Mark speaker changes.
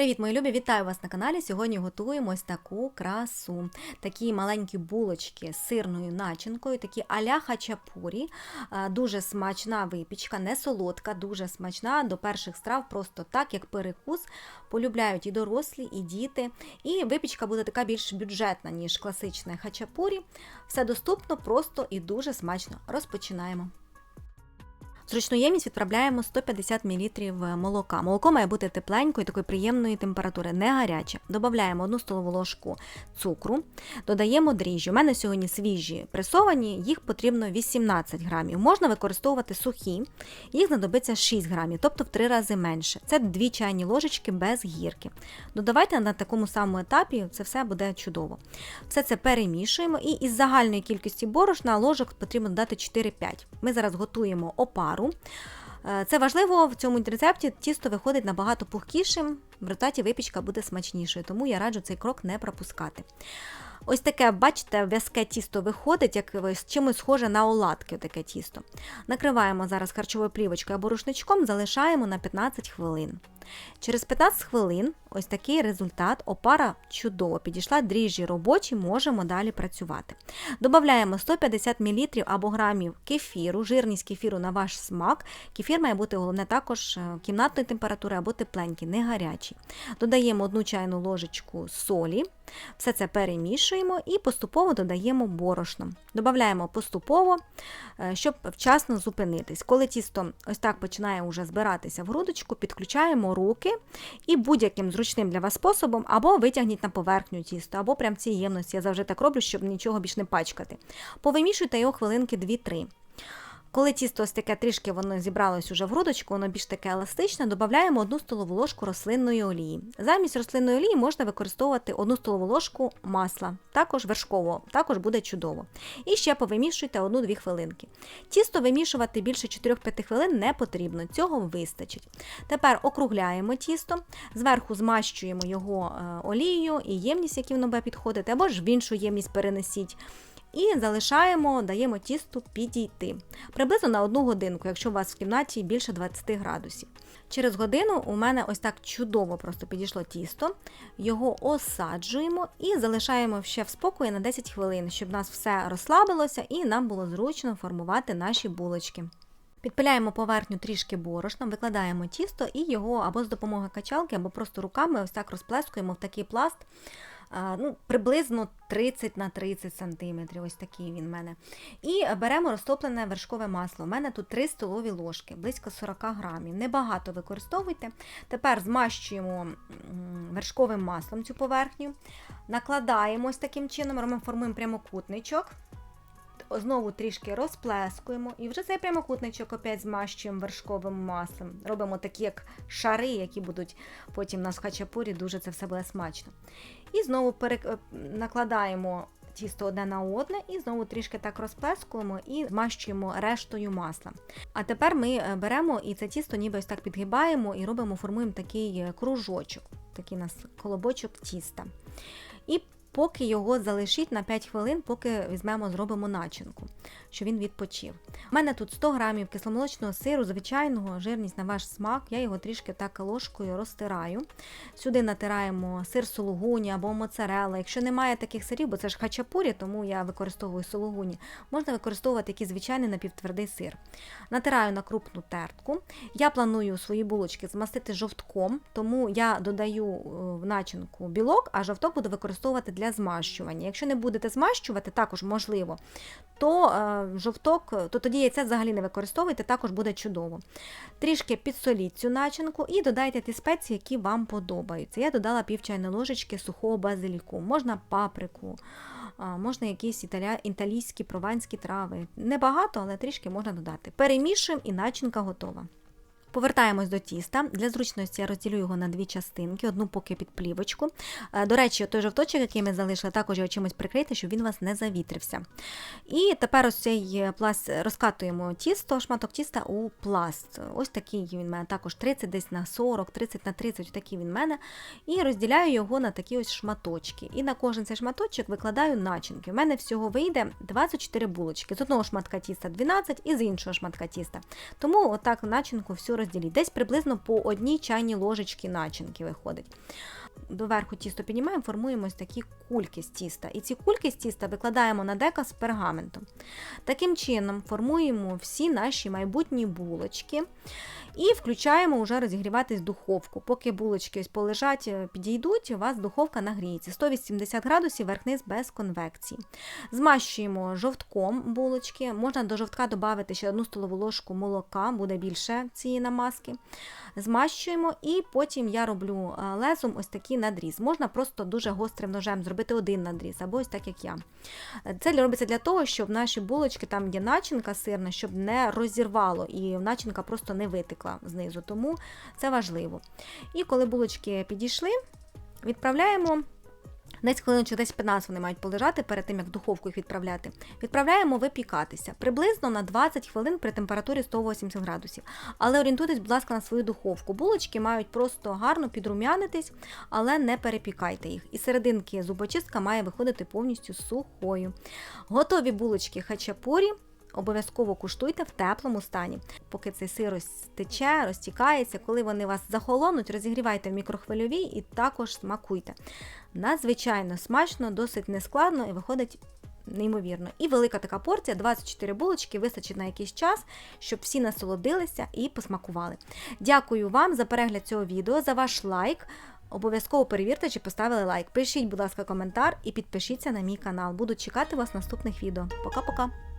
Speaker 1: Привіт, мої любі! Вітаю вас на каналі. Сьогодні готуємо ось таку красу. Такі маленькі булочки з сирною начинкою, такі аля хачапурі. Дуже смачна випічка, не солодка, дуже смачна до перших страв, просто так, як перекус. Полюбляють і дорослі, і діти. І випічка буде така більш бюджетна, ніж класичне хачапурі. Все доступно, просто і дуже смачно. Розпочинаємо. Зручну ємність відправляємо 150 мл молока. Молоко має бути тепленької, такої приємної температури, не гаряче. Додаємо 1 столову ложку цукру, додаємо дріжджі. У мене сьогодні свіжі пресовані, їх потрібно 18 грамів. Можна використовувати сухі, їх знадобиться 6 грамів, тобто в 3 рази менше. Це 2 чайні ложечки без гірки. Додавайте на такому самому етапі, це все буде чудово. Все це перемішуємо і із загальної кількості борошна ложок потрібно додати 4-5. Ми зараз готуємо опару. Е, Це важливо в цьому рецепті. Тісто виходить набагато пухкішим, в результаті випічка буде смачнішою, тому я раджу цей крок не пропускати. Ось таке, бачите, в'язке тісто виходить, як ось чимось схоже на оладки. Таке тісто. Накриваємо зараз харчовою плівочкою або рушничком, залишаємо на 15 хвилин. Через 15 хвилин ось такий результат. Опара чудово підійшла, дріжджі робочі, можемо далі працювати. Додаємо 150 мл або грамів кефіру, жирність кефіру на ваш смак. Кефір має бути головне також е, кімнатної температури або тепленький, не гарячий. Додаємо 1 чайну ложечку солі, все це перемішуємо і поступово додаємо борошно. Додаємо поступово, е, щоб вчасно зупинитись. Коли тісто ось так починає вже збиратися в грудочку, підключаємо руки і будь-яким зручним для вас способом, або витягніть на поверхню тісто, або прям в цій ємності. Я завжди так роблю, щоб нічого більш не пачкати. Повимішуйте його хвилинки 2-3. Коли тісто ось таке трішки воно зібралось уже в грудочку, воно більш таке еластичне, додаємо 1 столову ложку рослинної олії. Замість рослинної олії можна використовувати 1 столову ложку масла, також вершкового, також буде чудово. І ще повимішуйте 1-2 хвилинки. Тісто вимішувати більше 4-5 хвилин не потрібно, цього вистачить. Тепер округляємо тісто, зверху змащуємо його е, олією і ємність, які воно буде підходити, або ж в іншу ємність перенесіть. І залишаємо, даємо тісту підійти. Приблизно на одну годинку, якщо у вас в кімнаті більше 20 градусів. Через годину у мене ось так чудово просто підійшло тісто. Його осаджуємо і залишаємо ще в спокої на 10 хвилин, щоб нас все розслабилося і нам було зручно формувати наші булочки. Підпиляємо поверхню трішки борошном, викладаємо тісто і його або з допомогою качалки, або просто руками ось так розплескуємо в такий пласт. Ну, Приблизно 30 на 30 см, ось такий він в мене. І беремо розтоплене вершкове масло. У мене тут 3 столові ложки, близько 40 грамів. Небагато використовуйте. Тепер змащуємо вершковим маслом цю поверхню, накладаємо ось таким чином, формуємо прямокутничок. Знову трішки розплескуємо, і вже цей прямокутничок опять змащуємо вершковим маслом. Робимо такі як шари, які будуть потім у нас в хачапурі, дуже це все буде смачно. І знову перек... накладаємо тісто одне на одне, і знову трішки так розплескуємо і змащуємо рештою масла. А тепер ми беремо і це тісто ніби ось так підгибаємо і робимо, формуємо такий кружочок, такий у нас колобочок тіста. І поки його залишіть на 5 хвилин, поки візьмемо, зробимо начинку, щоб він відпочив. У мене тут 100 грамів кисломолочного сиру, звичайного, жирність на ваш смак. Я його трішки так ложкою розтираю. Сюди натираємо сир сулугуні або моцарелла. Якщо немає таких сирів, бо це ж хачапурі, тому я використовую сулугуні, можна використовувати якийсь звичайний напівтвердий сир. Натираю на крупну тертку. Я планую свої булочки змастити жовтком, тому я додаю в начинку білок, а жовток буду використовувати для змащування. Якщо не будете змащувати, також можливо, то е, жовток, то тоді яйця взагалі не використовуйте, також буде чудово. Трішки підсоліть цю начинку і додайте ті спеції, які вам подобаються. Я додала пів чайної ложечки сухого базиліку, можна паприку. Можна якісь італійські прованські трави. Небагато, але трішки можна додати. Перемішуємо і начинка готова. Повертаємось до тіста. Для зручності я розділю його на дві частинки, одну поки під плівочку. Е, До речі, той жовточок, який ми залишили, також його чимось прикрити, щоб він у вас не завітрився. І тепер ось цей пласт розкатуємо тісто, шматок тіста у пласт. Ось такий він в мене також 30 десь на 40, 30 на 30, такий він мене. І розділяю його на такі ось шматочки. І на кожен цей шматочок викладаю начинки. У мене всього вийде 24 булочки. З одного шматка тіста 12 і з іншого шматка тіста. Тому отак начинку всю розділіть. Десь приблизно по одній чайній ложечці начинки виходить. Доверху тісто піднімаємо, формуємо ось такі кульки з тіста. І ці кульки з тіста викладаємо на дека з пергаментом. Таким чином формуємо всі наші майбутні булочки і включаємо вже розігріватись духовку. Поки булочки ось полежать, е, підійдуть, у вас духовка нагріється. 180 градусів верх-низ без конвекції. Змащуємо жовтком булочки. Можна до жовтка додати ще одну столову ложку молока, буде більше цієї намазки. Змащуємо і потім я роблю е, лезом ось такий надріз. Можна просто дуже гострим ножем зробити один надріз, або ось так, як я. Це робиться для того, щоб наші булочки, там є начинка сирна, щоб не розірвало і начинка просто не витекла знизу. Тому це важливо. І коли булочки підійшли, відправляємо. Десь хвилиночок, десь 15 вони мають полежати перед тим, як в духовку їх відправляти. Відправляємо випікатися приблизно на 20 хвилин при температурі 180 градусів. Але орієнтуйтесь, будь ласка, на свою духовку. Булочки мають просто гарно підрумянитись, але не перепікайте їх. І серединки зубочистка має виходити повністю сухою. Готові булочки хачапурі. Обов'язково куштуйте в теплому стані. Поки цей сир розтече, розтікається, коли вони вас захолонуть, розігрівайте в мікрохвильовій і також смакуйте. Надзвичайно смачно, досить нескладно і виходить неймовірно. І велика така порція, 24 булочки, вистачить на якийсь час, щоб всі насолодилися і посмакували. Дякую вам за перегляд цього відео, за ваш лайк. Обов'язково перевірте, чи поставили лайк. Пишіть, будь ласка, коментар і підпишіться на мій канал. Буду чекати вас наступних відео. Пока-пока!